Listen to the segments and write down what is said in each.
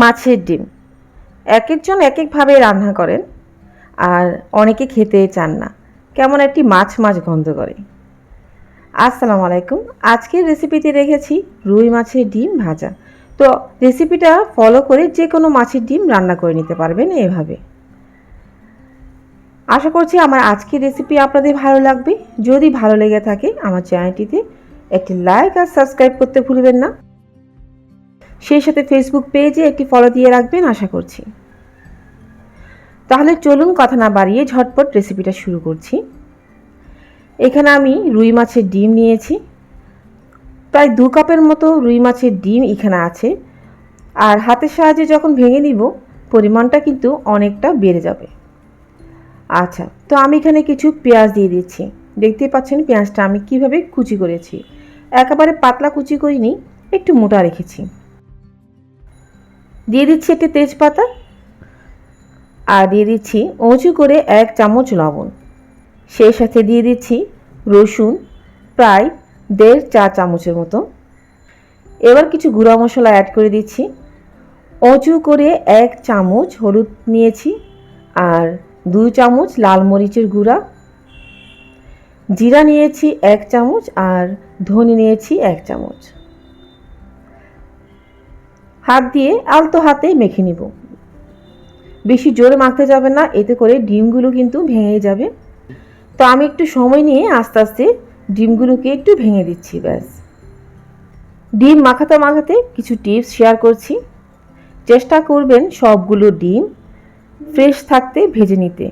মাছের ডিম। এক একজন এক একভাবে রান্না করেন আর অনেকে খেতে চান না। কেমন একটি মাছ মাছ গন্ধ করে। আসসালামু আলাইকুম। আজকের রেসিপিতে রেখেছি রুই মাছের ডিম ভাজা। তো রেসিপিটা ফলো করে যে কোনো মাছের ডিম রান্না করে নিতে পারবেন এভাবে। আশা করছি আমার আজকের রেসিপি আপনাদের ভালো লাগবে। যদি ভালো লেগে থাকে আমার চ্যানেলটিতে একটি লাইক আর সাবস্ক্রাইব করতে ভুলবেন না। সেই সাথে ফেসবুক পেজে একটি ফলো দিয়ে রাখবেন, আশা করছি। তাহলে চলুন কথা না বাড়িয়ে ঝটপট রেসিপিটা শুরু করছি। এখানে আমি রুই মাছের ডিম নিয়েছি। প্রায় দু কাপের মতো রুই মাছের ডিম এখানে আছে। আর হাতের সাহায্যে যখন ভেঙে নিব, পরিমাণটা কিন্তু অনেকটা বেড়ে যাবে। আচ্ছা তো আমি এখানে কিছু পেঁয়াজ দিয়ে দিচ্ছি। দেখতে পাচ্ছেন পেঁয়াজটা আমি কীভাবে কুচি করেছি। একেবারে পাতলা কুচি করিনি, একটু মোটা রেখেছি। দিয়ে দিচ্ছি একটি তেজপাতা আর দিয়ে দিচ্ছি উঁচু করে এক চামচ লবণ। সেই সাথে দিয়ে দিচ্ছি রসুন, প্রায় দেড় চা চামচের মতো। এবার কিছু গুঁড়া মশলা অ্যাড করে দিচ্ছি। উঁচু করে এক চামচ হলুদ নিয়েছি আর দুই চামচ লাল মরিচের গুঁড়া। জিরা নিয়েছি এক চামচ আর ধনে নিয়েছি এক চামচ। হাত দিয়ে আলতো হাতে মেখে নিব। বেশি জোরে মাখতে যাবে না, এতে করে ডিমগুলো কিন্তু ভেঙে যাবে। তো আমি একটু সময় নিয়ে আস্তে আস্তে ডিমগুলোকে একটু ভেঙে দিচ্ছি, ব্যাস। ডিম মাখাতে মাখাতে কিছু টিপস শেয়ার করছি। চেষ্টা করবেন সবগুলো ডিম ফ্রেশ থাকতে ভেজে নিতে।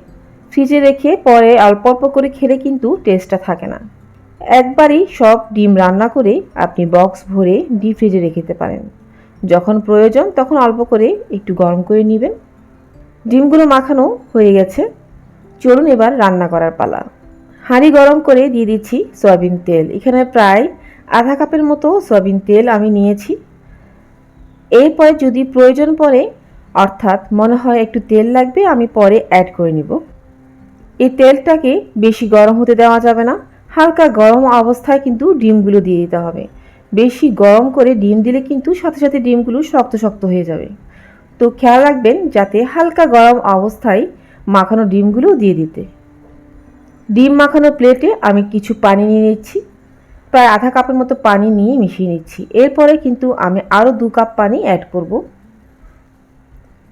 ফ্রিজে রেখে পরে অল্প অল্প করে খেলে কিন্তু টেস্টটা থাকে না। একবারই সব ডিম রান্না করে আপনি বক্স ভরে ডিপ ফ্রিজে রেখে পারেন। যখন প্রয়োজন তখন অল্প করে একটু গরম করে নেবেন। ডিমগুলো মাখানো হয়ে গেছে। চলুন এবার রান্না করার পালা। হাঁড়ি গরম করে দিয়ে দিচ্ছি সয়াবিন তেল। এখানে প্রায় আধা কাপের মতো সয়াবিন তেল আমি নিয়েছি। এরপরে যদি প্রয়োজন পড়ে, অর্থাৎ মনে হয় একটু তেল লাগবে, আমি পরে অ্যাড করে নিব। এই তেলটাকে বেশি গরম হতে দেওয়া যাবে না। হালকা গরম অবস্থায় কিন্তু ডিমগুলো দিয়ে দিতে হবে। বেশি গরম করে ডিম দিলে কিন্তু সাথে সাথে ডিমগুলো শক্ত শক্ত হয়ে যাবে। তো খেয়াল রাখবেন যাতে হালকা গরম অবস্থায় মাখানো ডিমগুলো দিয়ে দিতে। ডিম মাখানো প্লেটে আমি কিছু পানি নিয়ে নিচ্ছি। প্রায় আধা কাপের মতো পানি নিয়ে মিশিয়ে নিচ্ছি। এরপরে কিন্তু আমি আরও দু কাপ পানি অ্যাড করব।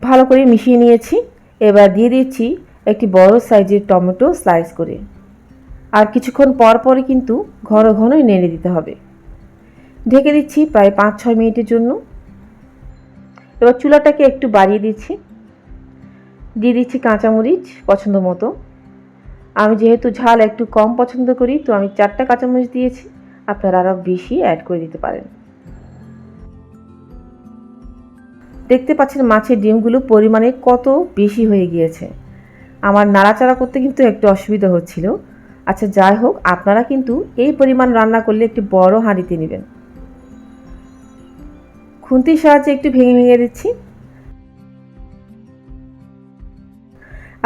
ভালো করে মিশিয়ে নিয়েছি। এবার দিয়ে দিচ্ছি একটি বড় সাইজের টমেটো স্লাইস করে। আর কিছুক্ষণ পর পরে কিন্তু ঘন ঘনই নেড়ে দিতে হবে। ঢেকে দিচ্ছি প্রায় পাঁচ ছয় মিনিটের জন্য। এবার চুলাটাকে একটু বাড়িয়ে দিচ্ছি। দিয়ে দিচ্ছি কাঁচামরিচ পছন্দ মতো। আমি যেহেতু ঝাল একটু কম পছন্দ করি, তো আমি চারটা কাঁচামরিচ দিয়েছি। আপনারা আরও বেশি অ্যাড করে দিতে পারেন। দেখতে পাচ্ছেন মাছের ডিমগুলো পরিমাণে কত বেশি হয়ে গিয়েছে। আমার নাড়াচাড়া করতে কিন্তু একটু অসুবিধা হচ্ছিল। আচ্ছা যাই হোক, আপনারা কিন্তু এই পরিমাণ রান্না করলে একটি বড় হাঁড়িতে নেবেন। খুন্তির সাহায্যে একটু ভেঙে ভেঙে দিচ্ছি।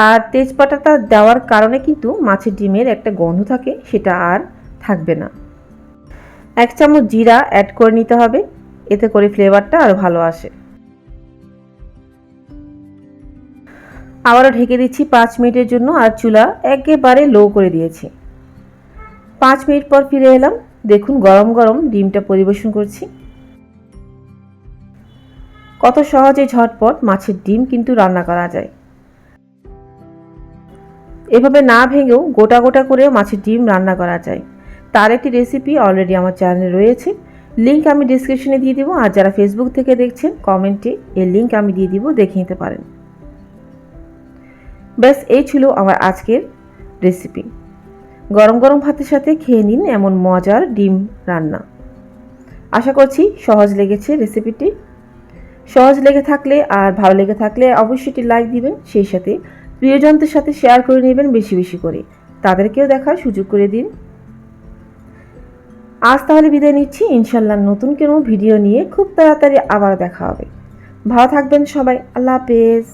আর তেজপাতাটা দেওয়ার কারণে কিন্তু মাছের ডিমের একটা গন্ধ থাকে, সেটা আর থাকবে না। এক চামচ জিরা অ্যাড করে নিতে হবে, এতে করে ফ্লেভারটা আরও ভালো আসে। আবারও ঢেকে দিচ্ছি পাঁচ মিনিটের জন্য আর চুলা একেবারে লো করে দিয়েছি। পাঁচ মিনিট পর ফিরে এলাম। দেখুন গরম গরম ডিমটা পরিবেশন করছি। কত সহজে ঝটপট মাছের ডিম কিন্তু রান্না করা যায়। এভাবে না ভেঙেও গোটা গোটা করে মাছের ডিম রান্না করা যায়। তার একটি রেসিপি অলরেডি আমার চ্যানেলে রয়েছে। লিঙ্ক আমি ডিসক্রিপশনে দিয়ে দিব। আর যারা ফেসবুক থেকে দেখছেন কমেন্টে এর লিঙ্ক আমি দিয়ে দিব, দেখে নিতে পারেন। ব্যাস, এই ছিল আমার আজকের রেসিপি গরম গরম ভাতের সাথে খেয়ে নিন এমন মজার ডিম রান্না। আশা করছি সহজ লেগেছে রেসিপিটি সহজ লেগে থাকলে আর ভালো লেগে থাকলে অবশ্যই একটি লাইক দিবেন, সেই সাথে প্রিয়জনদের সাথে শেয়ার করে নেবেন বেশি বেশি করে। তাদেরকেও দেখার সুযোগ করে দিন। আজ তাহলে বিদায় নিচ্ছি। ইনশাল্লাহ নতুন কোনো ভিডিও নিয়ে খুব তাড়াতাড়ি আবার দেখা হবে। ভালো থাকবেন সবাই। আল্লাহ হাফেজ।